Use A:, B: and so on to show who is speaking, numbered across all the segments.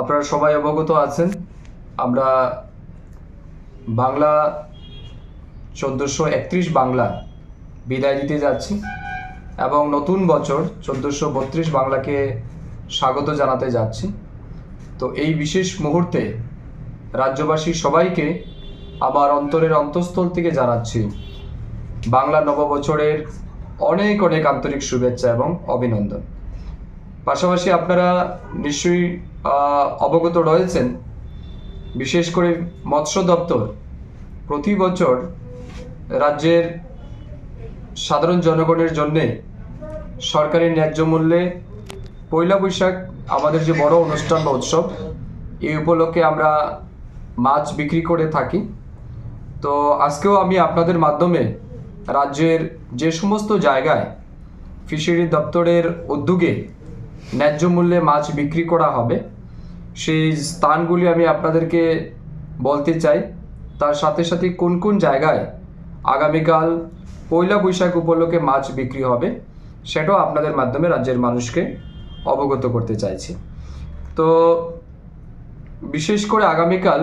A: আপনারা সবাই অবগত আছেন, আমরা বাংলা চোদ্দোশো একত্রিশ বাংলা বিদায় দিতে যাচ্ছি এবং নতুন বছর চোদ্দোশো বত্রিশ বাংলাকে স্বাগত জানাতে যাচ্ছি। তো এই বিশেষ মুহূর্তে রাজ্যবাসী সবাইকে আমার অন্তরের অন্তঃস্থল থেকে জানাচ্ছি, বাংলা নববছরের অনেক অনেক আন্তরিক শুভেচ্ছা এবং অভিনন্দন। পাশাপাশি আপনারা নিশ্চয়ই অবগত রয়েছেন। বিশেষ করে মৎস্য দপ্তর প্রতি বছর রাজ্যের সাধারণ জনগণের জন্যে সরকারি ন্যায্য মূল্যে পয়লা বৈশাখ আমাদের যে বড় অনুষ্ঠান বা উৎসব, এই উপলক্ষে আমরা মাছ বিক্রি করে থাকি। তো আজকেও আমি আপনাদের মাধ্যমে রাজ্যের যে সমস্ত জায়গায় ফিশারি দপ্তরের উদ্যোগে ন্যায্য মূল্যে মাছ বিক্রি করা হবে। সেই স্থানগুলি আমি আপনাদেরকে বলতে চাই। তার সাথে সাথে কোন কোন জায়গায় আগামীকাল পয়লা বৈশাখ উপলক্ষে মাছ বিক্রি হবে, সেটাও আপনাদের মাধ্যমে রাজ্যের মানুষকে অবগত করতে চাইছি। তো বিশেষ করে আগামীকাল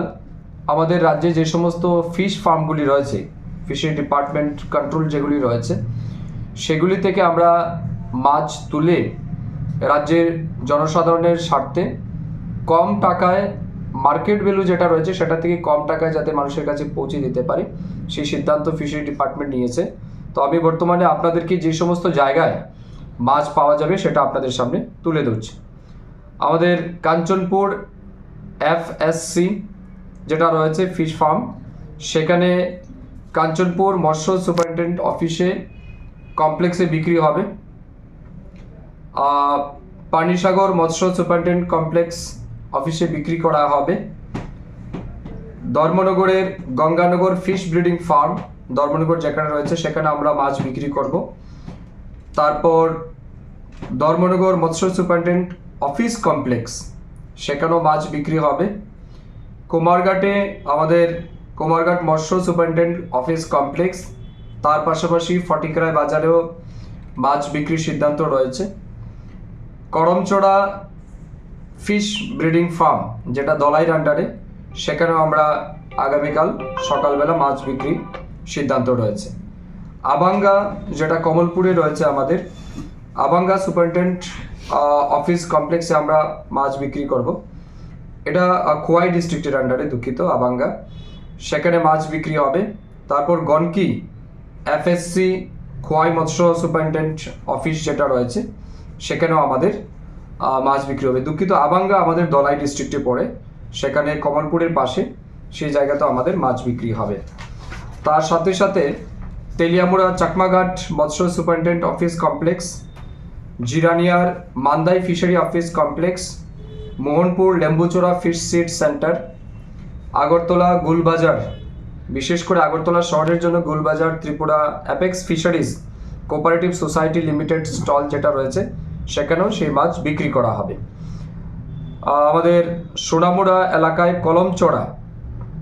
A: আমাদের রাজ্যে যে সমস্ত ফিশ ফার্মগুলি রয়েছে, ফিশারি ডিপার্টমেন্ট কন্ট্রোল যেগুলি রয়েছে, সেগুলি থেকে আমরা মাছ তুলে রাজ্যের জনসাধারণের স্বার্থে কম টাকায় মার্কেট ভ্যালু যেটা রয়েছে সেটা থেকে কম টাকায় যাতে মানুষের কাছে পৌঁছে দিতে পারে, সেই সিদ্ধান্ত ফিশারি ডিপার্টমেন্ট নিয়েছে। তো আমি বর্তমানে আপনাদেরকে যে সমস্ত জায়গায় মাছ পাওয়া যাবে সেটা আপনাদের সামনে তুলে ধরছি। আমাদের কাঞ্চনপুর এফএসসি যেটা রয়েছে ফিশ ফার্ম সেখানে কাঞ্চনপুর মৎস্য সুপারিনটেন্ডেন্ট অফিসে কমপ্লেক্সে বিক্রি হবে। পানিসাগর মৎস্য সুপারিনটেন্ডেন্ট কমপ্লেক্স অফিসে বিক্রি করা হবে। ধর্মনগরের Ganganagar fish breeding farm, Dharmanagar যেখানে রয়েছে, সেখানে আমরা মাছ বিক্রি করব। তারপর ধর্মনগর মৎস্য সুপারিনটেন্ডেন্ট অফিস কমপ্লেক্স, সেখানেও মাছ বিক্রি হবে। কুমারঘাটে আমাদের কুমারঘাট মৎস্য সুপারিনটেন্ডেন্ট অফিস কমপ্লেক্স, তার পাশাপাশি ফটিকরায় বাজারেও মাছ বিক্রির সিদ্ধান্ত রয়েছে। করমচড়া ফিশ ব্রিডিং ফার্ম, যেটা দলাইর আন্ডারে সেখানেও আমরা আগামীকাল সকালবেলা মাছ বিক্রি সিদ্ধান্ত রয়েছে। আবাঙ্গা, যেটা কমলপুরে রয়েছে আমাদের, আবাঙ্গা সুপারিনটেন্ডেন্ট অফিস কমপ্লেক্সে আমরা মাছ বিক্রি করব। এটা খোয়াই ডিস্ট্রিক্টের আন্ডারে দুঃখিত, আবাঙ্গা। সেখানে মাছ বিক্রি হবে। তারপর গনকি, এফএসসি, খোয়াই মৎস্য সুপারিনটেন্ডেন্ট অফিস যেটা রয়েছে সেখানেও আমাদের মাছ বিক্রি হবে। দুঃখিত, আবাঙ্গা আমাদের দলাই ডিস্ট্রিক্টে পড়ে। সেখানে কমলপুরের পাশে সেই জায়গাতেও আমাদের মাছ বিক্রি হবে। তার সাথে সাথে তেলিয়ামুড়া চাকমাঘাট মৎস্য superintendent office complex, জিরানিয়ার Mandai fishery office complex, Mohanpur Lembuchora fish seed centre, Agartala Gulbazar, বিশেষ করে আগরতলা শহরের জন্য Gulbazar, Tripura apex fisheries cooperative society limited stall যেটা রয়েছে সেখানেও সেই মাছ বিক্রি করা হবে। আমাদের সোনামুড়া এলাকায় কলমচড়া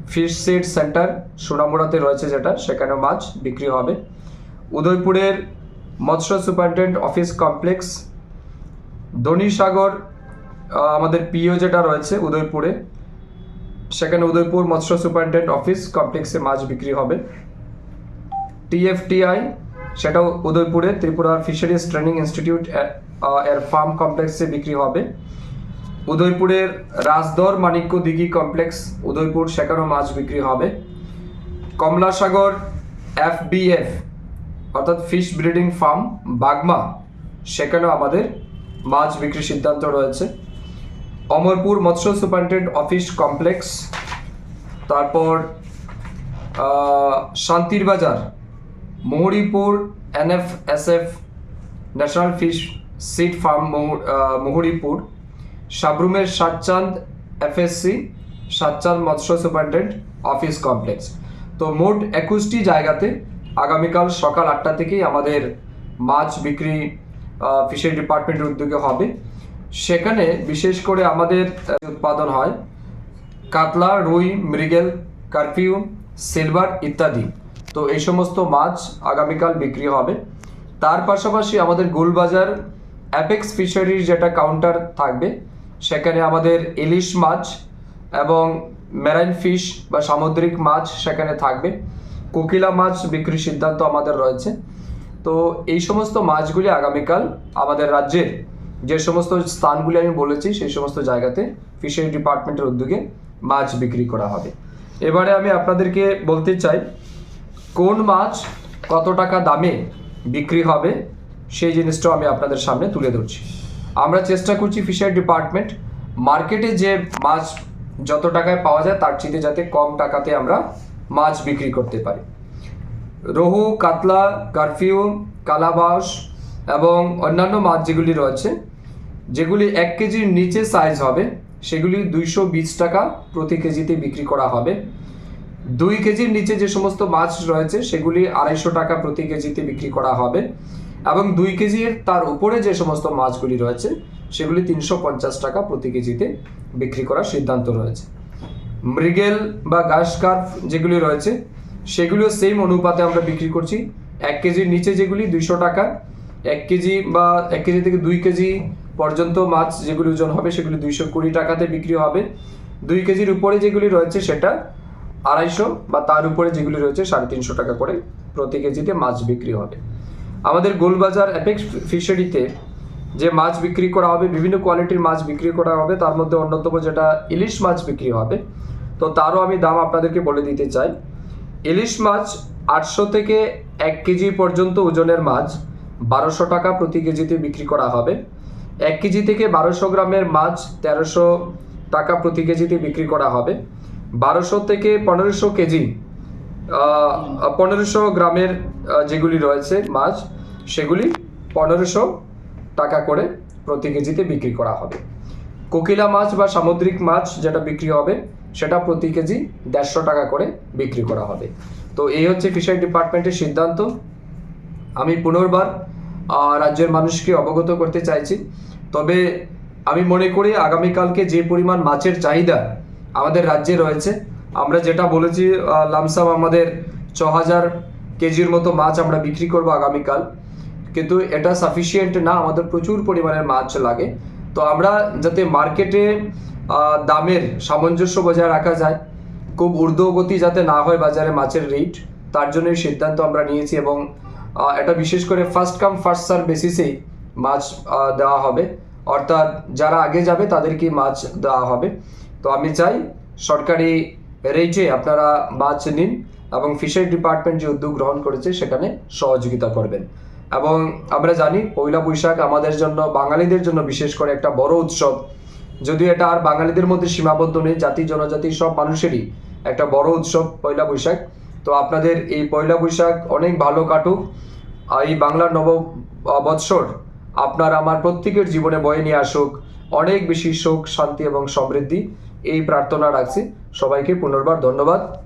A: ফিশ সিড সেন্টার সোনামুড়াতে রয়েছে যেটা সেখানেও মাছ বিক্রি হবে। উদয়পুরের মৎস্য সুপারিনটেন্ডেন্ট অফিস কমপ্লেক্স আহ, আমাদের পিও যেটা রয়েছে উদয়পুরে সেখানে উদয়পুর মৎস্য সুপারিনটেন্ডেন্ট অফিস কমপ্লেক্সে মাছ বিক্রি হবে। টিএফটিআই সেটাও উদয়পুরে ত্রিপুরা ফিশারিজ ট্রেনিং ইনস্টিটিউট এর ফার্ম কমপ্লেক্সে বিক্রি হবে। উদয়পুরের রাজদর মানিক্য দিঘি কমপ্লেক্স, উদয়পুর, সেখানেও মাছ বিক্রি হবে। কমলাসাগর এফবিএফ, অর্থাৎ ফিশ ব্রিডিং ফার্ম, বাগমা, সেখানেও আমাদের মাছ বিক্রির সিদ্ধান্ত রয়েছে। অমরপুর মৎস্য সুপারিনটেন্ডেন্ট অফিস কমপ্লেক্স, তারপর Santir Bazar Mohripur NFSF, national fish seed farm Mohripur সাবরুমের Satchand FSC, Satchand মৎস্য সুপারিনটেন্ডেন্ট অফিস কমপ্লেক্স। তো মোট একুশটি জায়গাতে আগামীকাল সকাল আটটা থেকেই আমাদের মাছ বিক্রি ফিশারি ডিপার্টমেন্টের উদ্যোগে হবে। সেখানে বিশেষ করে আমাদের উৎপাদন হয় কাতলা, রুই, মৃগেল কারফিউ সিলভার ইত্যাদি। তো এই সমস্ত মাছ আগামীকাল বিক্রি হবে। তার পাশাপাশি আমাদের গোলবাজার অ্যাপেক্স ফিশারির যেটা কাউন্টার থাকবে, সেখানে আমাদের ইলিশ মাছ এবং মেরাইন ফিশ বা সামুদ্রিক মাছ সেখানে থাকবে। কোকিলা মাছ বিক্রির সিদ্ধান্ত আমাদের রয়েছে। তো এই সমস্ত মাছগুলি আগামীকাল আমাদের রাজ্যের যে সমস্ত স্থানগুলি আমি বলেছি, সেই সমস্ত জায়গাতে ফিশারি ডিপার্টমেন্টের উদ্যোগে মাছ বিক্রি করা হবে। এবারে আমি আপনাদেরকে বলতে চাই কোন মাছ কত টাকা দামে বিক্রি হবে সেই জিনিসটাও আমি আপনাদের সামনে তুলে ধরছি। আমরা চেষ্টা করছি ফিশারি ডিপার্টমেন্ট মার্কেটে যে মাছ যত টাকায় পাওয়া যায় তার চেয়ে যাতে কম টাকাতে আমরা মাছ বিক্রি করতে পারি। রোহু, কাতলা কারফিউ কালাবাস এবং অন্যান্য মাছ যেগুলি রয়েছে, যেগুলি এক কেজির নিচে সাইজ হবে, সেগুলি দুইশো বিশ টাকা প্রতি কেজিতে বিক্রি করা হবে। দুই কেজির নিচে যে সমস্ত মাছ রয়েছে, সেগুলি আড়াইশো টাকা প্রতি কেজিতে বিক্রি করা হবে। এবং দুই কেজির তার উপরে যে সমস্ত মাছগুলি রয়েছে, সেগুলি তিনশো পঞ্চাশ টাকা প্রতি কেজিতে বিক্রি করার সিদ্ধান্ত রয়েছে। মৃগেল বা ঘাস কার্প যেগুলি রয়েছে, সেগুলিও সেম অনুপাতে আমরা বিক্রি করছি। এক কেজির নিচে যেগুলি দুইশো টাকা, এক কেজি বা এক কেজি থেকে দুই কেজি পর্যন্ত মাছ যেগুলি ওজন হবে, সেগুলি দুইশো কুড়ি টাকাতে বিক্রি হবে। দুই কেজির উপরে যেগুলি রয়েছে, সেটা আড়াইশো বা তার উপরে যেগুলি রয়েছে সাড়ে তিনশো টাকা করে প্রতি কেজিতে মাছ বিক্রি হবে। আমাদের গোলবাজার অ্যাপেক্স ফিশারিতে যে মাছ বিক্রি করা হবে, বিভিন্ন কোয়ালিটির মাছ বিক্রি করা হবে, তার মধ্যে অন্যতম যেটা ইলিশ মাছ বিক্রি হবে, তো তারও আমি দাম আপনাদেরকে বলে দিতে চাই। ইলিশ মাছ আটশো থেকে এক কেজি পর্যন্ত ওজনের মাছ বারোশো টাকা প্রতি কেজিতে বিক্রি করা হবে। এক কেজি থেকে বারোশো গ্রামের মাছ তেরোশো টাকা প্রতি কেজিতে বিক্রি করা হবে। বারোশো থেকে পনেরোশো কেজি পনেরোশো গ্রামের যেগুলি রয়েছে মাছ, সেগুলি পনেরোশো টাকা করে প্রতি কেজিতে বিক্রি করা হবে। কোকিলা মাছ বা সামুদ্রিক মাছ যেটা বিক্রি হবে, সেটা প্রতি কেজি দেড়শো টাকা করে বিক্রি করা হবে। তো এই হচ্ছে ফিশারি ডিপার্টমেন্টের সিদ্ধান্ত। আমি পুনর্বার রাজ্যের মানুষকে অবগত করতে চাইছি। তবে আমি মনে করি আগামীকালকে যে পরিমাণ মাছের চাহিদা আমাদের রাজ্যে রয়েছে। আমরা যেটা বলেছি লামসাম আমাদের ছ হাজার কেজির মতো মাছ আমরা বিক্রি করব আগামীকাল। কিন্তু এটা সাফিসিয়েন্ট না, আমাদের প্রচুর পরিমাণের মাছ লাগে। তো আমরা যাতে মার্কেটে দামের সামঞ্জস্য বজায় রাখা যায়, খুব ঊর্ধ্বগতি যাতে না হয় বাজারে মাছের রেট তার জন্য সিদ্ধান্ত আমরা নিয়েছি এবং এটা বিশেষ করে ফার্স্ট কাম ফার্স্ট সার বেসিসেই মাছ দেওয়া হবে। অর্থাৎ যারা আগে যাবে তাদেরকে মাছ দেওয়া হবে। তো আমি চাই সরকারি রেটে আপনারা মাছ নিন এবং ফিশারি ডিপার্টমেন্ট যে উদ্যোগ গ্রহণ করেছে সেখানে সহযোগিতা করবেন। এবং আমরা জানি পয়লা বৈশাখ আমাদের জন্য, বাঙালিদের জন্য বিশেষ করে একটা বড় উৎসব। যদিও এটা আর বাঙালিদের মধ্যে সীমাবদ্ধ নেই জাতি, জনজাতি, সব মানুষেরই একটা বড় উৎসব পয়লা বৈশাখ। তো আপনাদের এই পয়লা বৈশাখ অনেক ভালো কাটুক। এই বাংলার নব বৎসর আপনার, আমার প্রত্যেকের জীবনে বয়ে নিয়ে আসুক। অনেক বেশি সুখ, শান্তি এবং সমৃদ্ধি। এই প্রার্থনা রাখছি। সবাইকে পুনর্বার ধন্যবাদ।